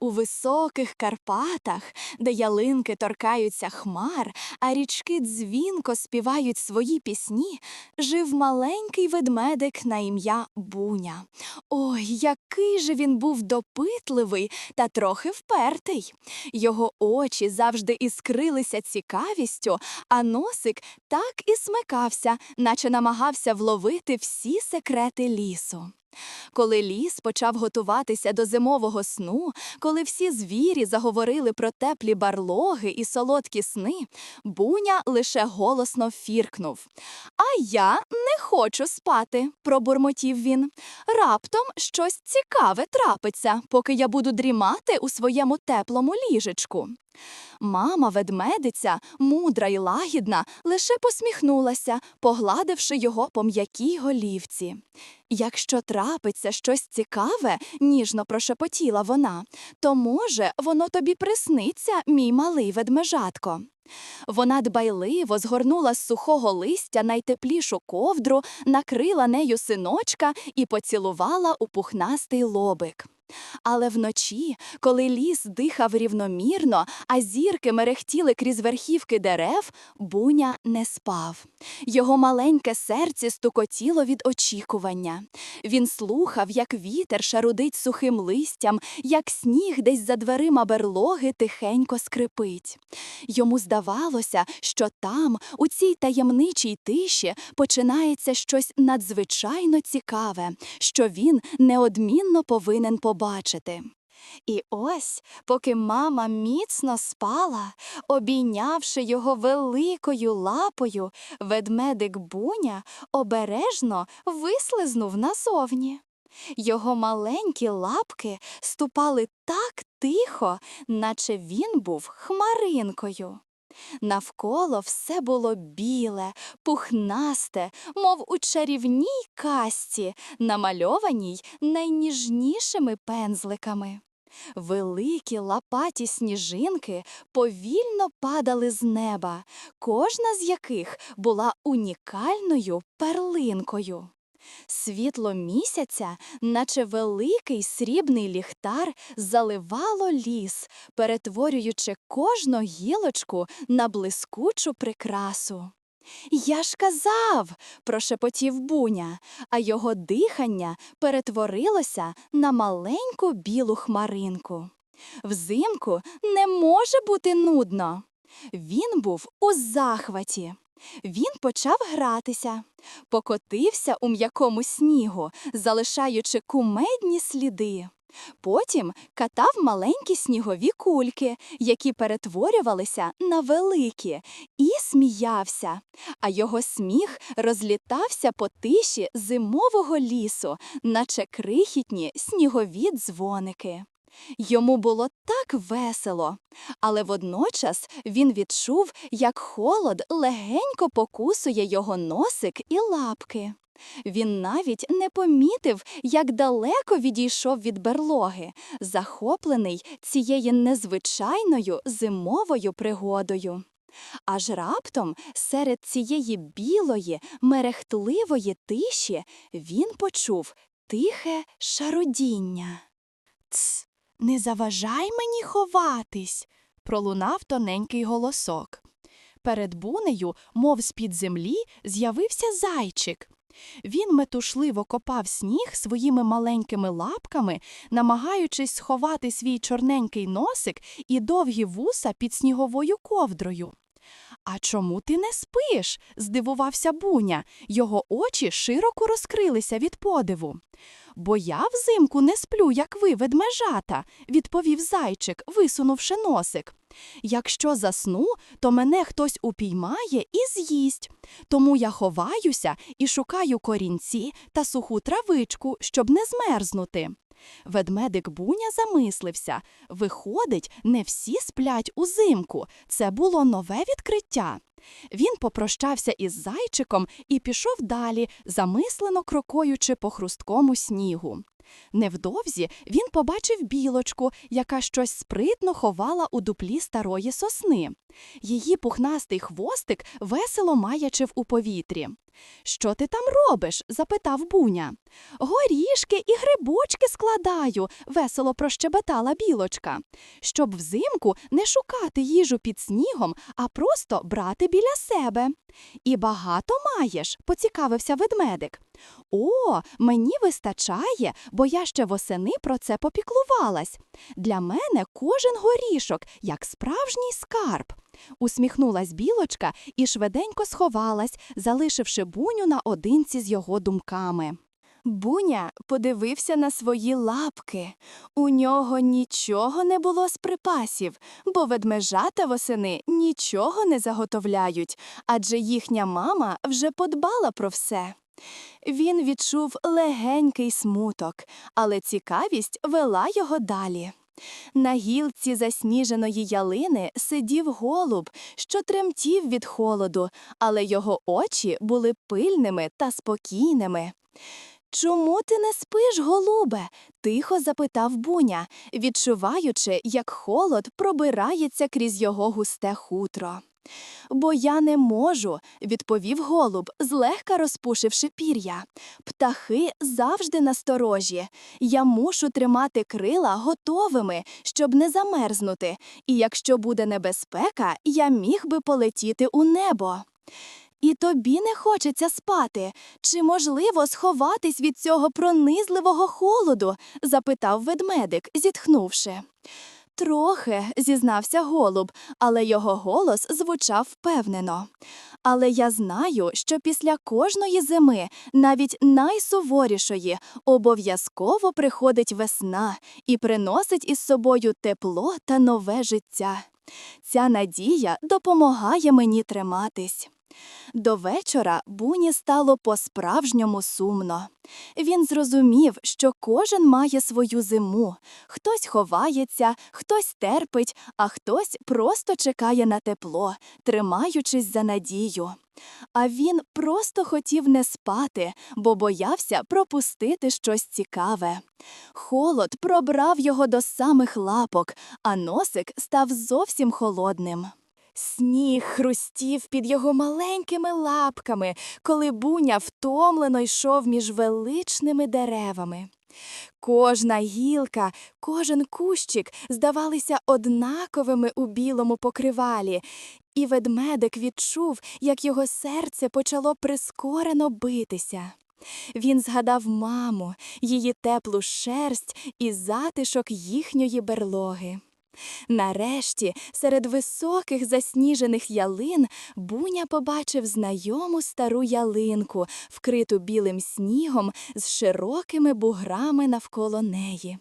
У високих Карпатах, де ялинки торкаються хмар, а річки дзвінко співають свої пісні, жив маленький ведмедик на ім'я Буня. Ой, який же він був допитливий та трохи впертий. Його очі завжди іскрилися цікавістю, а носик так і смикався, наче намагався вловити всі секрети лісу. Коли ліс почав готуватися до зимового сну, коли всі звірі заговорили про теплі барлоги і солодкі сни, буня лише голосно фіркнув. А я не хочу спати, пробурмотів він. Раптом щось цікаве трапиться, поки я буду дрімати у своєму теплому ліжечку. Мама ведмедиця, мудра й лагідна, лише посміхнулася, погладивши його по м'якій голівці. Якщо трапиться щось цікаве, ніжно прошепотіла вона, то може воно тобі присниться, мій малий ведмежатко. Вона дбайливо згорнула з сухого листя найтеплішу ковдру, накрила нею синочка і поцілувала у пухнастий лобик. Але вночі, коли ліс дихав рівномірно, а зірки мерехтіли крізь верхівки дерев, буня не спав. Його маленьке серце стукотіло від очікування. Він слухав, як вітер шарудить сухим листям, як сніг десь за дверима берлоги тихенько скрипить. Йому здавалося, що там, у цій таємничій тиші, починається щось надзвичайно цікаве, що він неодмінно повинен побачити. І ось, поки мама міцно спала, обійнявши його великою лапою, ведмедик Буня обережно вислизнув назовні. Його маленькі лапки ступали так тихо, наче він був хмаринкою. Навколо все було біле, пухнасте, мов у чарівній касті, намальованій найніжнішими пензликами. Великі лапаті сніжинки повільно падали з неба, кожна з яких була унікальною перлинкою. Світло місяця, наче великий срібний ліхтар, заливало ліс, перетворюючи кожну гілочку на блискучу прикрасу. Я ж казав, прошепотів буня, а його дихання перетворилося на маленьку білу хмаринку. Взимку не може бути нудно. Він був у захваті. Він почав гратися, покотився у м'якому снігу, залишаючи кумедні сліди. Потім катав маленькі снігові кульки, які перетворювалися на великі, і сміявся, а його сміх розлітався по тиші зимового лісу, наче крихітні снігові дзвоники. Йому було так весело, але водночас він відчув, як холод легенько покусує його носик і лапки. Він навіть не помітив, як далеко відійшов від берлоги, захоплений цією незвичайною зимовою пригодою. Аж раптом серед цієї білої, мерехтливої тиші він почув тихе шародіння. Ц, не заважай мені ховатись, пролунав тоненький голосок. Перед бунею, мов з-під землі, з'явився зайчик. Він метушливо копав сніг своїми маленькими лапками, намагаючись сховати свій чорненький носик і довгі вуса під сніговою ковдрою. А чому ти не спиш? здивувався буня. Його очі широко розкрилися від подиву. Бо я взимку не сплю, як ви, ведмежата, відповів зайчик, висунувши носик. Якщо засну, то мене хтось упіймає і з'їсть. Тому я ховаюся і шукаю корінці та суху травичку, щоб не змерзнути. Ведмедик Буня замислився виходить, не всі сплять узимку. Це було нове відкриття. Він попрощався із зайчиком і пішов далі, замислено крокуючи по хрусткому снігу. Невдовзі він побачив білочку, яка щось спритно ховала у дуплі старої сосни. Її пухнастий хвостик весело маячив у повітрі. Що ти там робиш? запитав буня. Горішки і грибочки складаю, весело прощебетала білочка. Щоб взимку не шукати їжу під снігом, а просто брати біля себе. І багато маєш, поцікавився ведмедик. О, мені вистачає, бо я ще восени про це попіклувалась. Для мене кожен горішок, як справжній скарб. Усміхнулась білочка і швиденько сховалась, залишивши буню наодинці з його думками. Буня подивився на свої лапки. У нього нічого не було з припасів, бо ведмежата восени нічого не заготовляють, адже їхня мама вже подбала про все. Він відчув легенький смуток, але цікавість вела його далі. На гілці засніженої ялини сидів голуб, що тремтів від холоду, але його очі були пильними та спокійними. Чому ти не спиш, голубе? тихо запитав буня, відчуваючи, як холод пробирається крізь його густе хутро. Бо я не можу, відповів голуб, злегка розпушивши пір'я. Птахи завжди насторожі. Я мушу тримати крила готовими, щоб не замерзнути, і якщо буде небезпека, я міг би полетіти у небо. І тобі не хочеться спати. Чи можливо сховатись від цього пронизливого холоду? запитав ведмедик, зітхнувши. Трохи, зізнався голуб, але його голос звучав впевнено. Але я знаю, що після кожної зими, навіть найсуворішої, обов'язково приходить весна і приносить із собою тепло та нове життя. Ця надія допомагає мені триматись. До вечора буні стало по-справжньому сумно. Він зрозумів, що кожен має свою зиму. Хтось ховається, хтось терпить, а хтось просто чекає на тепло, тримаючись за надію. А він просто хотів не спати, бо боявся пропустити щось цікаве. Холод пробрав його до самих лапок, а носик став зовсім холодним. Сніг хрустів під його маленькими лапками, коли буня втомлено йшов між величними деревами. Кожна гілка, кожен кущик здавалися однаковими у білому покривалі, і ведмедик відчув, як його серце почало прискорено битися. Він згадав маму, її теплу шерсть і затишок їхньої берлоги. Нарешті, серед високих засніжених ялин, Буня побачив знайому стару ялинку, вкриту білим снігом з широкими буграми навколо неї.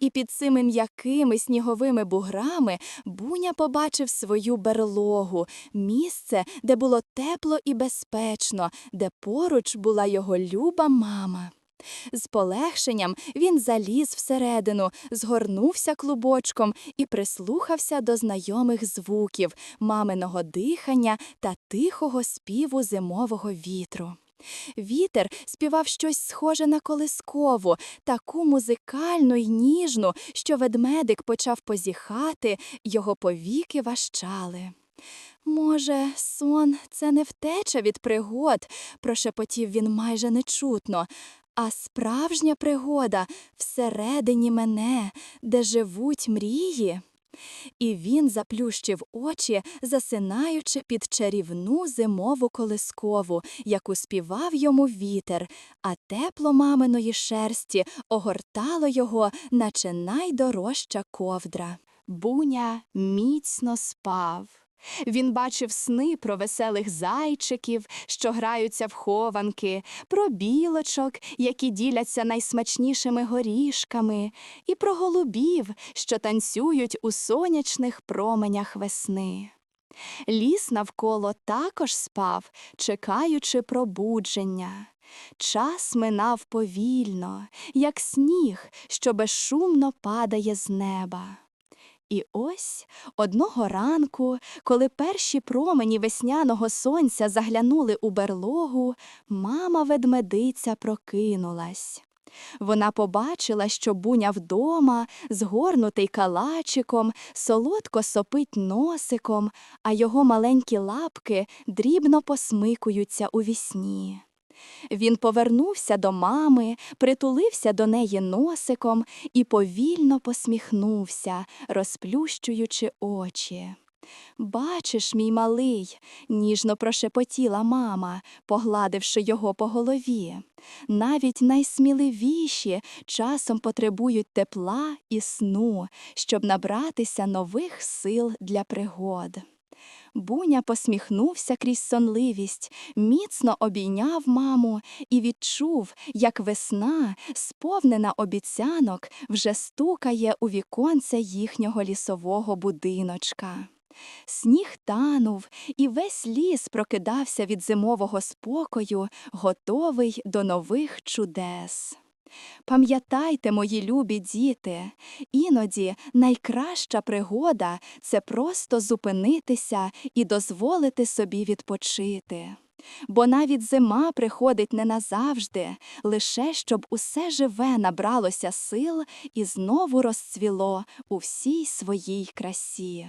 І під цими м'якими сніговими буграми Буня побачив свою берлогу, місце, де було тепло і безпечно, де поруч була його люба мама. З полегшенням він заліз всередину, згорнувся клубочком і прислухався до знайомих звуків маминого дихання та тихого співу зимового вітру. Вітер співав щось схоже на колискову, таку музикальну й ніжну, що ведмедик почав позіхати, його повіки важчали. Може, сон це не втеча від пригод, прошепотів він майже нечутно, а справжня пригода всередині мене, де живуть мрії. І він заплющив очі, засинаючи під чарівну зимову колискову, яку співав йому вітер, а тепло маминої шерсті огортало його, наче найдорожча ковдра. Буня міцно спав. Він бачив сни про веселих зайчиків, що граються в хованки, про білочок, які діляться найсмачнішими горішками, і про голубів, що танцюють у сонячних променях весни. Ліс навколо також спав, чекаючи пробудження. Час минав повільно, як сніг, що безшумно падає з неба. І ось одного ранку, коли перші промені весняного сонця заглянули у берлогу, мама ведмедиця прокинулась. Вона побачила, що буня вдома, згорнутий калачиком, солодко сопить носиком, а його маленькі лапки дрібно посмикуються у вісні. Він повернувся до мами, притулився до неї носиком і повільно посміхнувся, розплющуючи очі. Бачиш, мій малий, ніжно прошепотіла мама, погладивши його по голові. Навіть найсміливіші часом потребують тепла і сну, щоб набратися нових сил для пригод. Буня посміхнувся крізь сонливість, міцно обійняв маму і відчув, як весна, сповнена обіцянок, вже стукає у віконце їхнього лісового будиночка. Сніг танув, і весь ліс прокидався від зимового спокою, готовий до нових чудес. Пам'ятайте, мої любі діти, іноді найкраща пригода це просто зупинитися і дозволити собі відпочити. Бо навіть зима приходить не назавжди, лише щоб усе живе набралося сил і знову розцвіло у всій своїй красі.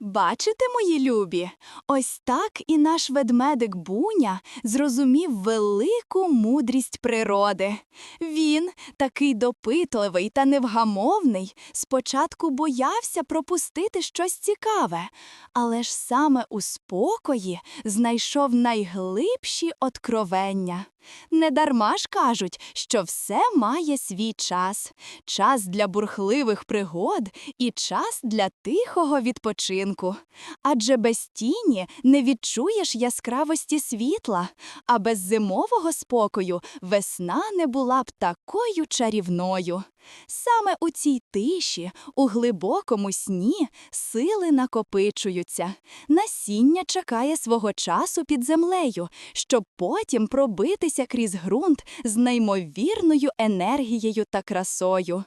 Бачите, мої любі, ось так і наш ведмедик Буня зрозумів велику мудрість природи. Він, такий допитливий та невгамовний, спочатку боявся пропустити щось цікаве, але ж саме у спокої знайшов найглибші откровення. Недарма ж кажуть, що все має свій час час для бурхливих пригод і час для тихого відпочинку. Адже без тіні не відчуєш яскравості світла, а без зимового спокою весна не була б такою чарівною. Саме у цій тиші, у глибокому сні, сили накопичуються. Насіння чекає свого часу під землею, щоб потім пробитися крізь ґрунт з неймовірною енергією та красою.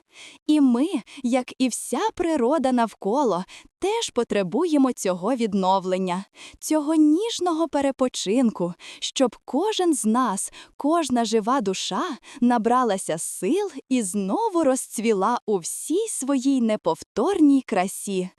І ми, як і вся природа навколо, теж потребуємо цього відновлення, цього ніжного перепочинку, щоб кожен з нас, кожна жива душа набралася сил і знову розцвіла у всій своїй неповторній красі.